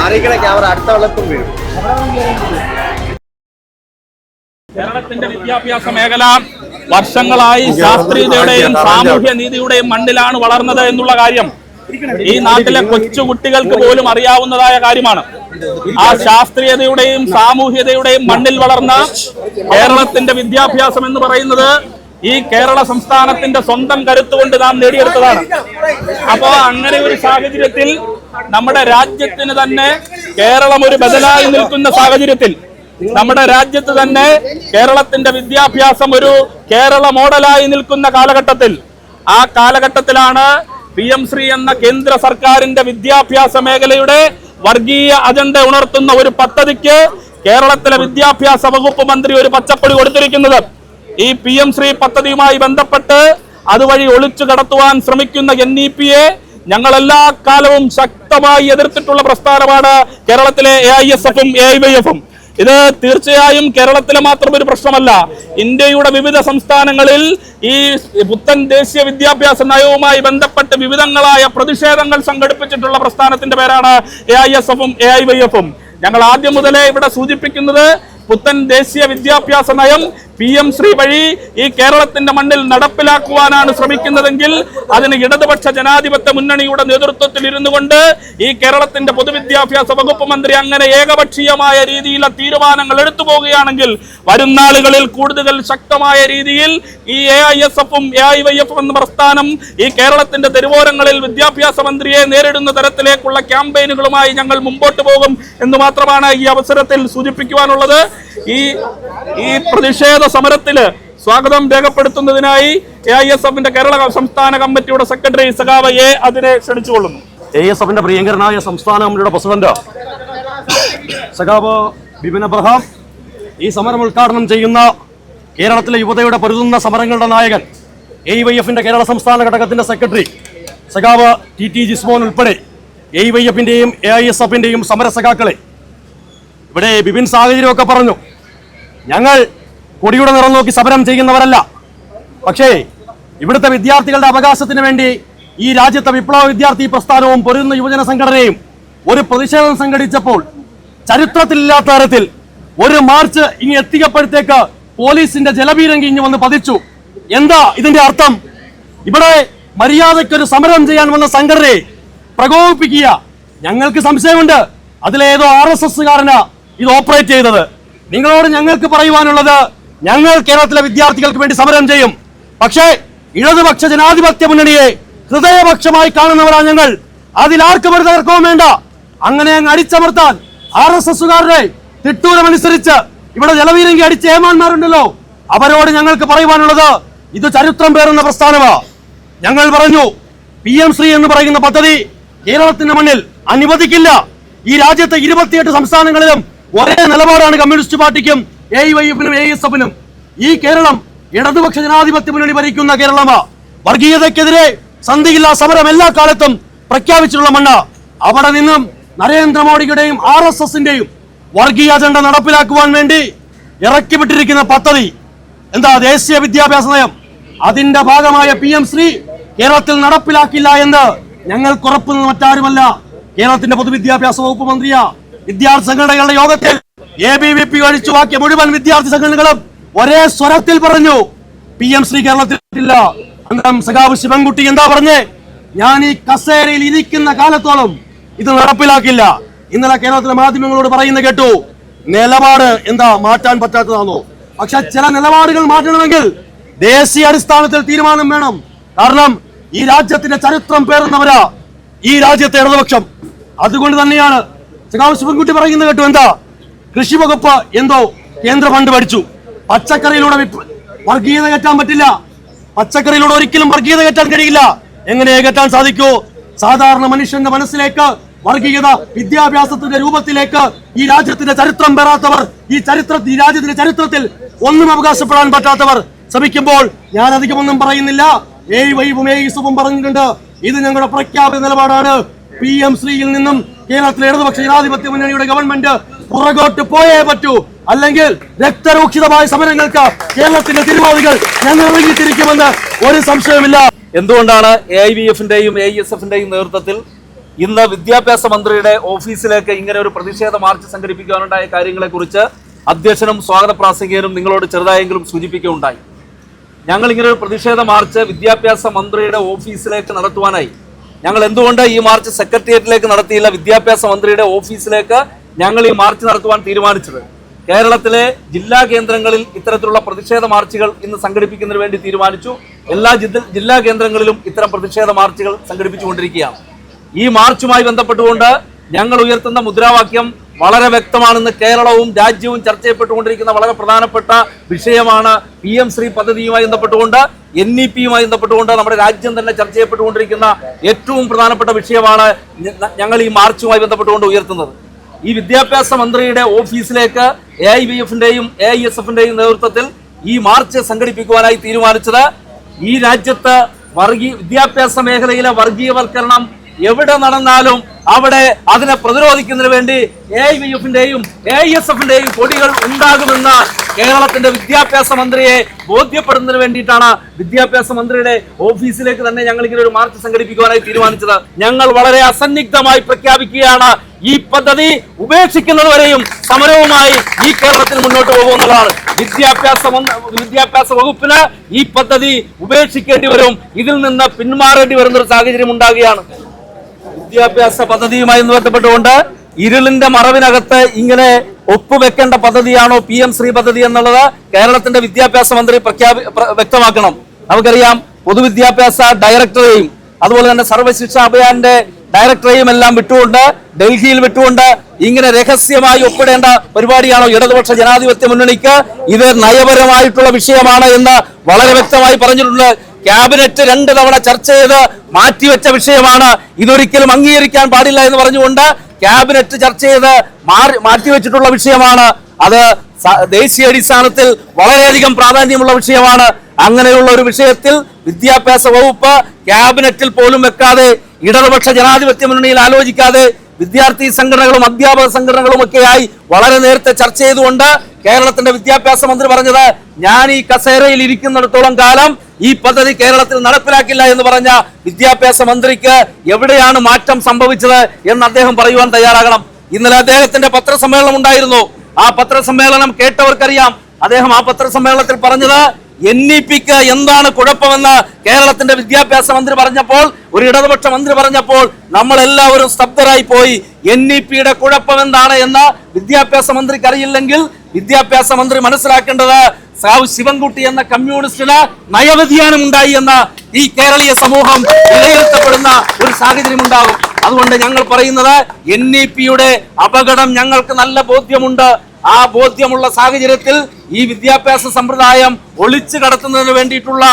അറിയിക്കണ camera അടുത്ത വെള്ളത്തും വീഴും. കേരളത്തിന്റെ വിദ്യാഭ്യാസ മേഖല വർഷങ്ങളായി ശാസ്ത്രീയതയുടെയും സാമൂഹ്യ നീതിയുടെയും മണ്ണിലാണ് വളർന്നത് എന്നുള്ള കാര്യം ഈ നാട്ടിലെ കൊച്ചുകുട്ടികൾക്ക് പോലും അറിയാവുന്നതായ കാര്യമാണ്. ആ ശാസ്ത്രീയതയുടെയും സാമൂഹ്യതയുടെയും മണ്ണിൽ വളർന്ന കേരളത്തിന്റെ വിദ്യാഭ്യാസം എന്ന് പറയുന്നത് ഈ കേരള സംസ്ഥാനത്തിന്റെ സ്വന്തം കരുത്തുകൊണ്ട് നാം നേടിയെടുത്തതാണ്. അപ്പോ അങ്ങനെ ഒരു സാഹചര്യത്തിൽ നമ്മുടെ രാജ്യത്തിന് തന്നെ കേരളം ഒരു ബദലായി നിൽക്കുന്ന സാഹചര്യത്തിൽ നമ്മുടെ രാജ്യത്ത് തന്നെ കേരളത്തിന്റെ വിദ്യാഭ്യാസം ഒരു കേരള മോഡലായി നിൽക്കുന്ന കാലഘട്ടത്തിൽ ആ കാലഘട്ടത്തിലാണ് പി എം ശ്രീ എന്ന കേന്ദ്ര സർക്കാരിന്റെ വിദ്യാഭ്യാസ മേഖലയുടെ വർഗീയ അജണ്ട ഉണർത്തുന്ന ഒരു പദ്ധതിക്ക് കേരളത്തിലെ വിദ്യാഭ്യാസ വകുപ്പ് മന്ത്രി ഒരു പച്ചപ്പൊടി കൊടുത്തിരിക്കുന്നത്. ഈ പി എം ശ്രീ പദ്ധതിയുമായി ബന്ധപ്പെട്ട് അതുവഴി ഒളിച്ചു കടത്തുവാൻ ശ്രമിക്കുന്ന എൻ ഇ പി എ ഞങ്ങൾ എല്ലാ കാലവും ശക്തമായി എതിർത്തിട്ടുള്ള പ്രസ്ഥാനമാണ് കേരളത്തിലെ എ ഐ എസ് എഫും എ ഐ വൈ എഫും ഇത് തീർച്ചയായും കേരളത്തിലെ മാത്രം ഒരു പ്രശ്നമല്ല. ഇന്ത്യയുടെ വിവിധ സംസ്ഥാനങ്ങളിൽ ഈ പുത്തൻ ദേശീയ വിദ്യാഭ്യാസ നയവുമായി ബന്ധപ്പെട്ട് വിവിധങ്ങളായ പ്രതിഷേധങ്ങൾ സംഘടിപ്പിച്ചിട്ടുള്ള പ്രസ്ഥാനത്തിന്റെ പേരാണ് എ ഐ എസ് എഫും എ ഐ വൈ എഫും ഞങ്ങൾ ആദ്യം മുതലേ ഇവിടെ സൂചിപ്പിക്കുന്നത് പുത്തൻ ദേശീയ വിദ്യാഭ്യാസ നയം പി എം ശ്രീ വഴി ഈ കേരളത്തിന്റെ മണ്ണിൽ നടപ്പിലാക്കുവാനാണ് ശ്രമിക്കുന്നതെങ്കിൽ അതിന് ഇടതുപക്ഷ ജനാധിപത്യ മുന്നണിയുടെ നേതൃത്വത്തിൽ ഇരുന്നു കൊണ്ട് ഈ കേരളത്തിന്റെ പൊതുവിദ്യാഭ്യാസ വകുപ്പ് മന്ത്രി അങ്ങനെ ഏകപക്ഷീയമായ രീതിയിലെ തീരുമാനങ്ങൾ എടുത്തു പോവുകയാണെങ്കിൽ വരും നാളുകളിൽ കൂടുതൽ ശക്തമായ രീതിയിൽ ഈ എ ഐ എസ് എഫും എ ഐ വൈ എഫും എന്ന പ്രസ്ഥാനം ഈ കേരളത്തിന്റെ തെരുവോരങ്ങളിൽ വിദ്യാഭ്യാസ മന്ത്രിയെ നേരിടുന്ന തരത്തിലേക്കുള്ള ക്യാമ്പയിനുകളുമായി ഞങ്ങൾ മുമ്പോട്ട് പോകും എന്ന് മാത്രമാണ് ഈ അവസരത്തിൽ സൂചിപ്പിക്കുവാനുള്ളത്. ഈ ഈ പ്രതിഷേധ സമരത്തിൽ സ്വാഗതം രേഖപ്പെടുത്തുന്നതിനായി എ ഐ എസ് എഫിന്റെ കേരള സംസ്ഥാന കമ്മിറ്റിയുടെ സെക്രട്ടറി സഖാവ് എ അതിനെ ക്ഷണിച്ചുകൊള്ളുന്നു. എ എസ് എഫിന്റെ പ്രിയങ്കരനായ സംസ്ഥാന കമ്മിറ്റിയുടെ പ്രസിഡന്റ് സഖാവ് ബിബിൻ അബ്രഹാം ഈ സമരം ഉദ്ഘാടനം ചെയ്യുന്ന കേരളത്തിലെ യുവതയുടെ പൊരുതുന്ന സമരങ്ങളുടെ നായകൻ എ വൈ എഫിന്റെ കേരള സംസ്ഥാന ഘടകത്തിന്റെ സെക്രട്ടറി സഖാവ് ടി ടി ജിസ്മോൻ ഉൾപ്പെടെ എ വൈ എഫിന്റെയും എ ഐ എസ് എഫിന്റെയും സമര സഖാക്കളെ ഇവിടെ ബിബിൻ സാഹചര്യമൊക്കെ പറഞ്ഞു. ഞങ്ങൾ കൊടിയുടെ നിറം നോക്കി സമരം ചെയ്യുന്നവരല്ല. പക്ഷേ ഇവിടുത്തെ വിദ്യാർത്ഥികളുടെ അവകാശത്തിന് വേണ്ടി ഈ രാജ്യത്തെ വിപ്ലവ വിദ്യാർത്ഥി പ്രസ്ഥാനവും പൊരുന്ന യുവജന സംഘടനയും ഒരു പ്രതിഷേധം സംഘടിച്ചപ്പോൾ ചരിത്രത്തിലില്ലാത്ത തരത്തിൽ ഒരു മാർച്ച് ഇങ്ങ് എത്തിക്കപ്പോഴത്തേക്ക് പോലീസിന്റെ ജലപീരങ്കി ഇങ്ങ് വന്ന് പതിച്ചു. എന്താ ഇതിന്റെ അർത്ഥം? ഇവിടെ മര്യാദയ്ക്ക് ഒരു സമരം ചെയ്യാൻ വന്ന സംഘടനയെ പ്രകോപിപ്പിക്കുക. ഞങ്ങൾക്ക് സംശയമുണ്ട്. അതിലേതോ ആർ എസ് എസ്സുകാരനാ ഇത് ഓപ്പറേറ്റ് ചെയ്തത്. നിങ്ങളോട് ഞങ്ങൾക്ക് പറയുവാനുള്ളത് ഞങ്ങൾ കേരളത്തിലെ വിദ്യാർത്ഥികൾക്ക് വേണ്ടി സമരം ചെയ്യും. പക്ഷേ ഇടതുപക്ഷ ജനാധിപത്യ മുന്നണിയെ ഹൃദയപക്ഷമായി കാണുന്നവരാണ് ഞങ്ങൾ. അതിൽ ആർക്കും ഒരു തകർക്കവും വേണ്ട. അങ്ങനെ അങ്ങ് അടിച്ചമർത്താൻ ആർ എസ് എസുകാരുടെ തിട്ടൂരമനുസരിച്ച് ഇവിടെ ജലവീരങ്കി അടിച്ച ഏമാന്മാരുണ്ടല്ലോ. അവരോട് ഞങ്ങൾക്ക് പറയുവാനുള്ളത് ഇത് ചരിത്രം പേറുന്ന പ്രസ്ഥാനമാ. ഞങ്ങൾ പറഞ്ഞു പി എം ശ്രീ എന്ന് പറയുന്ന പദ്ധതി കേരളത്തിന്റെ മണ്ണിൽ അനുവദിക്കില്ല. ഈ രാജ്യത്തെ ഇരുപത്തിയെട്ട് സംസ്ഥാനങ്ങളിലും ഒരേ നിലപാടാണ് കമ്മ്യൂണിസ്റ്റ് പാർട്ടിക്കും എ വൈ എഫിനും എ എസ് എഫിനും ഈ കേരളം ഇടതുപക്ഷ ജനാധിപത്യ മുന്നണി ഭരിക്കുന്ന കേരളമാ. വർഗീയതക്കെതിരെ സന്ധിയില്ലാ സമരം എല്ലാ കാലത്തും പ്രഖ്യാപിച്ചിട്ടുള്ള മണ്ണ. അവിടെ നിന്നും നരേന്ദ്രമോദിയുടെയും ആർ എസ് എസിന്റെയും വർഗീയ അജണ്ട നടപ്പിലാക്കുവാൻ വേണ്ടി ഇറക്കിവിട്ടിരിക്കുന്ന പദ്ധതി. എന്താ ദേശീയ വിദ്യാഭ്യാസ നയം? അതിന്റെ ഭാഗമായ പി എം ശ്രീ കേരളത്തിൽ നടപ്പിലാക്കില്ല എന്ന് ഞങ്ങൾ കുറപ്പുന്നത് മറ്റാരുമല്ല. കേരളത്തിന്റെ പൊതുവിദ്യാഭ്യാസ വകുപ്പ് മന്ത്രിയാ. വിദ്യാർത്ഥി സംഘടനകളുടെ യോഗത്തിൽ എ ബി വി പി ഒഴിച്ചു ബാക്കി മുഴുവൻ വിദ്യാർത്ഥി സംഘടനകളും ഒരേ സ്വരത്തിൽ പറഞ്ഞു പി എം ശ്രീ അന്നേരം സഖാവ് ശിവൻകുട്ടി എന്താ പറഞ്ഞേ? ഞാൻ ഈ കസേരയിൽ ഇരിക്കുന്ന കാലത്തോളം ഇത് നടപ്പിലാക്കില്ല. ഇന്നലെ കേരളത്തിലെ മാധ്യമങ്ങളോട് പറയുന്ന കേട്ടു നിലപാട് എന്താ മാറ്റാൻ പറ്റാത്തതാണോ? പക്ഷെ ചില നിലപാടുകൾ മാറ്റണമെങ്കിൽ ദേശീയ അടിസ്ഥാനത്തിൽ തീരുമാനം വേണം. കാരണം ഈ രാജ്യത്തിന്റെ ചരിത്രം പേറുന്നവരാ ഈ രാജ്യത്തെ ഇടതുപക്ഷം. അതുകൊണ്ട് തന്നെയാണ് സഖാവ് ശിവൻകുട്ടി പറയുന്നത് കേട്ടു എന്താ? കൃഷി വകുപ്പ് എന്തോ കേന്ദ്ര ഫണ്ട് പഠിച്ചു. പച്ചക്കറിയിലൂടെ വർഗീയത കയറ്റാൻ പറ്റില്ല. പച്ചക്കറിയിലൂടെ ഒരിക്കലും വർഗീയത കയറ്റാൻ കഴിയില്ല. എങ്ങനെ കയറ്റാൻ സാധിക്കൂ? സാധാരണ മനുഷ്യന്റെ മനസ്സിലേക്ക് വർഗീയത വിദ്യാഭ്യാസത്തിന്റെ രൂപത്തിലേക്ക് ഈ രാജ്യത്തിന്റെ ചരിത്രം പെറാത്തവർ ഈ ചരിത്ര ഈ രാജ്യത്തിന്റെ ചരിത്രത്തിൽ ഒന്നും അവകാശപ്പെടാൻ പറ്റാത്തവർ ശ്രമിക്കുമ്പോൾ ഞാൻ അധികമൊന്നും പറയുന്നില്ല. ഏയ് വൈബും ഏ സുഖം പറഞ്ഞിട്ടുണ്ട്. ഇത് ഞങ്ങളുടെ പ്രഖ്യാപിത നിലപാടാണ്. പി എം ശ്രീയിൽ നിന്നും കേരളത്തിലെ ഇടതുപക്ഷ ജനാധിപത്യ മുന്നണിയുടെ ഗവൺമെന്റ് പുറകോട്ട് പോയേ പറ്റൂ. അല്ലെങ്കിൽ രക്തരൂക്ഷിതമായ സമരങ്ങൾക്ക് കേരളത്തിന്റെ തിരുവാതികൾ ഞങ്ങൾ ഒരു സംശയമില്ല എന്തുകൊണ്ടാണ് എ ഐ വി എഫിന്റെയും എ എസ് എഫിന്റെയും നേതൃത്വത്തിൽ ഇന്ന് വിദ്യാഭ്യാസ മന്ത്രിയുടെ ഓഫീസിലേക്ക് ഇങ്ങനെ ഒരു പ്രതിഷേധ മാർച്ച് സംഘടിപ്പിക്കാനുണ്ടായ കാര്യങ്ങളെക്കുറിച്ച് അധ്യക്ഷനും സ്വാഗത പ്രാസംഗികനും നിങ്ങളോട് ചെറുതായെങ്കിലും സൂചിപ്പിക്കുകയുണ്ടായി. ഞങ്ങൾ ഇങ്ങനെ ഒരു പ്രതിഷേധ മാർച്ച് വിദ്യാഭ്യാസ മന്ത്രിയുടെ ഓഫീസിലേക്ക് നടത്തുവാനായി. ഞങ്ങൾ എന്തുകൊണ്ട് ഈ മാർച്ച് സെക്രട്ടേറിയറ്റിലേക്ക് നടത്തിയില്ല? വിദ്യാഭ്യാസ മന്ത്രിയുടെ ഓഫീസിലേക്ക് ഞങ്ങൾ ഈ മാർച്ച് നടത്തുവാൻ തീരുമാനിച്ചത്. കേരളത്തിലെ ജില്ലാ കേന്ദ്രങ്ങളിൽ ഇത്തരത്തിലുള്ള പ്രതിഷേധ മാർച്ചുകൾ ഇന്ന് സംഘടിപ്പിക്കുന്നതിന് വേണ്ടി തീരുമാനിച്ചു. എല്ലാ ജില്ലാ കേന്ദ്രങ്ങളിലും ഇത്തരം പ്രതിഷേധ മാർച്ചുകൾ സംഘടിപ്പിച്ചുകൊണ്ടിരിക്കുകയാണ്. ഈ മാർച്ചുമായി ബന്ധപ്പെട്ടുകൊണ്ട് ഞങ്ങൾ ഉയർത്തുന്ന മുദ്രാവാക്യം വളരെ വ്യക്തമാണെന്ന് കേരളവും രാജ്യവും ചർച്ച ചെയ്യപ്പെട്ടുകൊണ്ടിരിക്കുന്ന വളരെ പ്രധാനപ്പെട്ട വിഷയമാണ് പി എം ശ്രീ പദ്ധതിയുമായി ബന്ധപ്പെട്ടുകൊണ്ട് എൻ ഇ പിയുമായി ബന്ധപ്പെട്ടുകൊണ്ട് നമ്മുടെ രാജ്യം തന്നെ ചർച്ച ചെയ്യപ്പെട്ടുകൊണ്ടിരിക്കുന്ന ഏറ്റവും പ്രധാനപ്പെട്ട വിഷയമാണ് ഞങ്ങൾ ഈ മാർച്ചുമായി ബന്ധപ്പെട്ടുകൊണ്ട് ഉയർത്തുന്നത്. ഈ വിദ്യാഭ്യാസ മന്ത്രിയുടെ ഓഫീസിലേക്ക് എ ഐ ബി എഫിന്റെയും എ ഐ എസ് എഫിന്റെയും നേതൃത്വത്തിൽ ഈ മാർച്ച് സംഘടിപ്പിക്കുവാനായി തീരുമാനിച്ചത്. ഈ രാജ്യത്ത് വർഗീയ വിദ്യാഭ്യാസ മേഖലയിലെ വർഗീയവൽക്കരണം എവിടെ നടന്നാലും അവിടെ അതിനെ പ്രതിരോധിക്കുന്നതിന് വേണ്ടി എ ഐ ബി എഫിന്റെയും എ ഐ എസ് എഫിന്റെയും കൊടികൾ ഉണ്ടാകുമെന്ന് കേരളത്തിന്റെ വിദ്യാഭ്യാസ മന്ത്രിയെ ബോധ്യപ്പെടുന്നതിന് വേണ്ടിയിട്ടാണ് വിദ്യാഭ്യാസ മന്ത്രിയുടെ ഓഫീസിലേക്ക് തന്നെ ഞങ്ങൾ ഇങ്ങനെ ഒരു മാർച്ച് സംഘടിപ്പിക്കുവാനായി തീരുമാനിച്ചത്. ഞങ്ങൾ വളരെ അസന്നിഗ്ധമായി പ്രഖ്യാപിക്കുകയാണ്. ഈ പദ്ധതി ഉപേക്ഷിക്കുന്നതുവരെയും സമരവുമായി ഈ കേരളത്തിൽ മുന്നോട്ട് പോകുന്നതാണ് വിദ്യാഭ്യാസ വിദ്യാഭ്യാസ വകുപ്പിന് ഈ പദ്ധതി ഉപേക്ഷിക്കേണ്ടി വരും. ഇതിൽ നിന്ന് പിന്മാറേണ്ടി വരുന്ന ഒരു സാഹചര്യം ഉണ്ടാകുകയാണ്. വിദ്യാഭ്യാസ പദ്ധതിയുമായി ബന്ധപ്പെട്ടുകൊണ്ട് ഇരുളിന്റെ മറവിനകത്ത് ഇങ്ങനെ ഒപ്പുവെക്കേണ്ട പദ്ധതിയാണോ പി എം ശ്രീ പദ്ധതി എന്നുള്ളത് കേരളത്തിന്റെ വിദ്യാഭ്യാസ മന്ത്രി പ്രഖ്യാപി വ്യക്തമാക്കണം. നമുക്കറിയാം പൊതുവിദ്യാഭ്യാസ ഡയറക്ടറെയും അതുപോലെ തന്നെ സർവശിക്ഷ അഭിയാന്റെ ഡയറക്ടറെയും എല്ലാം വിട്ടുകൊണ്ട് ഡൽഹിയിൽ വിട്ടുകൊണ്ട് ഇങ്ങനെ രഹസ്യമായി ഒപ്പിടേണ്ട പരിപാടിയാണോ ഇടതുപക്ഷ ജനാധിപത്യ മുന്നണിക്ക്? ഇത് നയപരമായിട്ടുള്ള വിഷയമാണ് എന്ന് വളരെ വ്യക്തമായി പറഞ്ഞിട്ടുണ്ട്. ക്യാബിനറ്റ് രണ്ട് തവണ ചർച്ച ചെയ്ത് മാറ്റിവെച്ച വിഷയമാണ്. ഇതൊരിക്കലും അംഗീകരിക്കാൻ പാടില്ല എന്ന് പറഞ്ഞുകൊണ്ട് ക്യാബിനറ്റ് ചർച്ച ചെയ്ത് മാറി മാറ്റിവെച്ചിട്ടുള്ള വിഷയമാണ്. അത് ദേശീയ അടിസ്ഥാനത്തിൽ വളരെയധികം പ്രാധാന്യമുള്ള വിഷയമാണ്. അങ്ങനെയുള്ള ഒരു വിഷയത്തിൽ വിദ്യാഭ്യാസ വകുപ്പ് ക്യാബിനറ്റിൽ പോലും വെക്കാതെ ഇടതുപക്ഷ ജനാധിപത്യ മുന്നണിയിൽ ആലോചിക്കാതെ വിദ്യാർത്ഥി സംഘടനകളും അധ്യാപക സംഘടനകളും ഒക്കെയായി വളരെ നേരത്തെ ചർച്ച ചെയ്തുകൊണ്ട് കേരളത്തിന്റെ വിദ്യാഭ്യാസ മന്ത്രി പറഞ്ഞത് ഞാൻ ഈ കസേരയിൽ ഇരിക്കുന്നിടത്തോളം കാലം ഈ പദ്ധതി കേരളത്തിൽ നടപ്പിലാക്കില്ല എന്ന് പറഞ്ഞ വിദ്യാഭ്യാസ മന്ത്രിക്ക് എവിടെയാണ് മാറ്റം സംഭവിച്ചത് എന്ന് അദ്ദേഹം പറയുവാൻ തയ്യാറാകണം. ഇന്നലെ അദ്ദേഹത്തിന്റെ പത്രസമ്മേളനം ഉണ്ടായിരുന്നു. ആ പത്രസമ്മേളനം കേട്ടവർക്കറിയാം. അദ്ദേഹം ആ പത്രസമ്മേളനത്തിൽ പറഞ്ഞത് എൻ ഇ പിക്ക് എന്താണ് കുഴപ്പമെന്ന് കേരളത്തിന്റെ വിദ്യാഭ്യാസ മന്ത്രി പറഞ്ഞപ്പോൾ ഒരു ഇടതുപക്ഷ മന്ത്രി പറഞ്ഞപ്പോൾ നമ്മൾ എല്ലാവരും സ്തബ്ധരായി പോയി. എൻ ഇ പിയുടെ കുഴപ്പം എന്താണ് എന്ന് വിദ്യാഭ്യാസ മന്ത്രിക്ക് അറിയില്ലെങ്കിൽ വിദ്യാഭ്യാസ മന്ത്രി മനസ്സിലാക്കേണ്ടത് സാവ് ശിവൻകുട്ടി എന്ന കമ്മ്യൂണിസ്റ്റിന് നയവ്യതിയാനം ഉണ്ടായി എന്ന ഈ കേരളീയ സമൂഹം വിലയിരുത്തപ്പെടുന്ന ഒരു സാഹചര്യം ഉണ്ടാകും. അതുകൊണ്ട് ഞങ്ങൾ പറയുന്നത് എൻ ഇ പിയുടെ അപകടം ഞങ്ങൾക്ക് നല്ല ബോധ്യമുണ്ട്. ആ ബോധ്യമുള്ള സാഹചര്യത്തിൽ ഈ വിദ്യാഭ്യാസ സമ്പ്രദായം ഒളിച്ചു കടത്തുന്നതിന് വേണ്ടിയിട്ടുള്ള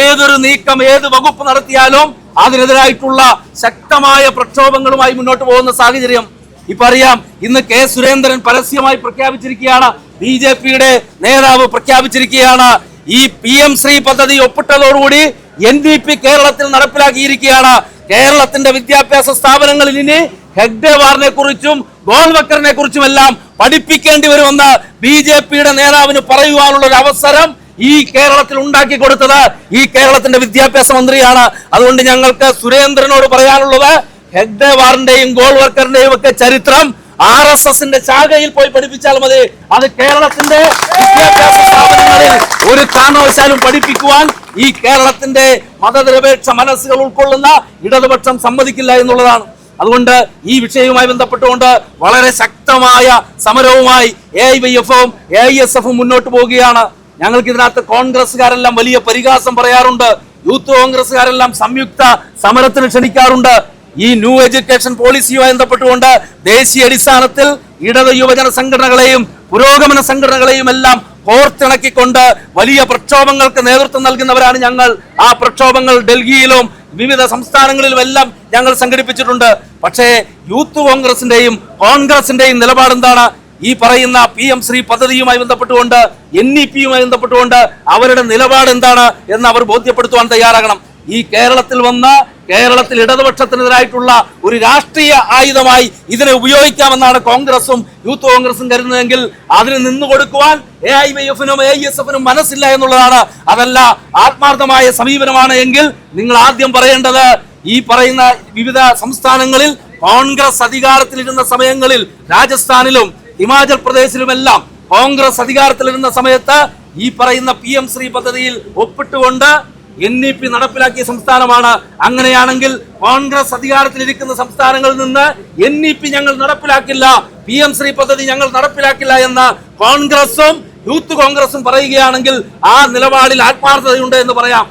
ഏതൊരു നീക്കം ഏത് വകുപ്പ് നടത്തിയാലും അതിനെതിരായിട്ടുള്ള ശക്തമായ പ്രക്ഷോഭങ്ങളുമായി മുന്നോട്ട് പോകുന്ന സാഹചര്യം. ഇപ്പൊ അറിയാം ഇന്ന് കെ സുരേന്ദ്രൻ പരസ്യമായി പ്രഖ്യാപിച്ചിരിക്കുകയാണ് ബി ജെ പിയുടെ നേതാവ് പ്രഖ്യാപിച്ചിരിക്കുകയാണ്. ഈ പി എം ശ്രീ പദ്ധതി ഒപ്പിട്ടതോടുകൂടി എൻ ഡി പി കേരളത്തിൽ നടപ്പിലാക്കിയിരിക്കുകയാണ്. കേരളത്തിന്റെ വിദ്യാഭ്യാസ സ്ഥാപനങ്ങളിൽ ഇനി ഹെഗ്ഡേവാറിനെ കുറിച്ചും ഗോൾവക്കറിനെ കുറിച്ചും എല്ലാം പഠിപ്പിക്കേണ്ടി വരുമെന്ന് ബി ജെ പിയുടെ നേതാവിന് പറയുവാനുള്ള ഒരു അവസരം ഈ കേരളത്തിൽ ഉണ്ടാക്കി കൊടുത്തത് ഈ കേരളത്തിന്റെ വിദ്യാഭ്യാസ മന്ത്രിയാണ്. അതുകൊണ്ട് ഞങ്ങൾക്ക് സുരേന്ദ്രനോട് പറയാനുള്ളത് ഹെഗ്ഡേവാറിന്റെയും ഗോൾവർക്കറിന്റെയും ഒക്കെ ചരിത്രം ആർ എസ് എസിന്റെ ശാഖയിൽ പോയി പഠിപ്പിച്ചാൽ മതി. അത് കേരളത്തിന്റെ വിദ്യാഭ്യാസ സ്ഥാപനങ്ങളിൽ ഒരു കാരണവശാലും പഠിപ്പിക്കുവാൻ ഈ കേരളത്തിന്റെ മതനിരപേക്ഷ മനസ്സുകൾ ഉൾക്കൊള്ളുന്ന ഇടതുപക്ഷം സമ്മതിക്കില്ല എന്നുള്ളതാണ്. അതുകൊണ്ട് ഈ വിഷയവുമായി ബന്ധപ്പെട്ടുകൊണ്ട് വളരെ ശക്തമായ സമരവുമായി എ ഐ വൈ എഫും എ ഐ എസ് എഫും മുന്നോട്ട് പോവുകയാണ്. ഞങ്ങൾക്ക് ഇതിനകത്ത് കോൺഗ്രസ്സുകാരെല്ലാം വലിയ പരിഹാസം പറയാറുണ്ട്. യൂത്ത് കോൺഗ്രസ്സുകാരെല്ലാം സംയുക്ത സമരത്തിന് ക്ഷണിക്കാറുണ്ട്. ഈ ന്യൂ എഡ്യൂക്കേഷൻ പോളിസിയുമായി ബന്ധപ്പെട്ടുകൊണ്ട് ദേശീയ അടിസ്ഥാനത്തിൽ ഇടത് യുവജന സംഘടനകളെയും പുരോഗമന സംഘടനകളെയും എല്ലാം കോർത്തിണക്കിക്കൊണ്ട് വലിയ പ്രക്ഷോഭങ്ങൾക്ക് നേതൃത്വം നൽകുന്നവരാണ് ഞങ്ങൾ. ആ പ്രക്ഷോഭങ്ങൾ ഡൽഹിയിലും വിവിധ സംസ്ഥാനങ്ങളിലും എല്ലാം ഞങ്ങൾ സംഘടിപ്പിച്ചിട്ടുണ്ട്. പക്ഷേ യൂത്ത് കോൺഗ്രസിന്റെയും കോൺഗ്രസിന്റെയും നിലപാട് എന്താണ്? ഈ പറയുന്ന പി എം ശ്രീ പദ്ധതിയുമായി ബന്ധപ്പെട്ടുകൊണ്ട് എൻ ഇ പിയുമായി ബന്ധപ്പെട്ടുകൊണ്ട് അവരുടെ നിലപാട് എന്താണ് എന്ന് അവർ ബോധ്യപ്പെടുത്തുവാൻ തയ്യാറാകണം. ഈ കേരളത്തിൽ വന്ന കേരളത്തിൽ ഇടതുപക്ഷത്തിനെതിരായിട്ടുള്ള ഒരു രാഷ്ട്രീയ ആയുധമായി ഇതിനെ ഉപയോഗിക്കാമെന്നാണ് കോൺഗ്രസും യൂത്ത് കോൺഗ്രസും കരുതുന്നതെങ്കിൽ അതിന് നിന്നു കൊടുക്കുവാൻ എ ഐ വൈ എഫിനും എ എസ് എഫിനും മനസ്സില്ല എന്നുള്ളതാണ്. അതല്ല ആത്മാർത്ഥമായ സമീപനമാണ് എങ്കിൽ നിങ്ങൾ ആദ്യം പറയേണ്ടത് ഈ പറയുന്ന വിവിധ സംസ്ഥാനങ്ങളിൽ കോൺഗ്രസ് അധികാരത്തിലിരുന്ന സമയങ്ങളിൽ രാജസ്ഥാനിലും ഹിമാചൽ പ്രദേശിലുമെല്ലാം കോൺഗ്രസ് അധികാരത്തിലിരുന്ന സമയത്ത് ഈ പറയുന്ന പി എം ശ്രീ പദ്ധതിയിൽ ഒപ്പിട്ടുകൊണ്ട് എൻ ഇ പി നടപ്പിലാക്കിയ സംസ്ഥാനമാണ്. അങ്ങനെയാണെങ്കിൽ കോൺഗ്രസ് അധികാരത്തിലിരിക്കുന്ന സംസ്ഥാനങ്ങളിൽ നിന്ന് എൻ ഇ പി ഞങ്ങൾ നടപ്പിലാക്കില്ല. പി എം ശ്രീ പദ്ധതി ഞങ്ങൾ നടപ്പിലാക്കില്ല എന്ന് കോൺഗ്രസും യൂത്ത് കോൺഗ്രസും പറയുകയാണെങ്കിൽ ആ നിലപാടിൽ ആത്മാർത്ഥതയുണ്ട് എന്ന് പറയാം.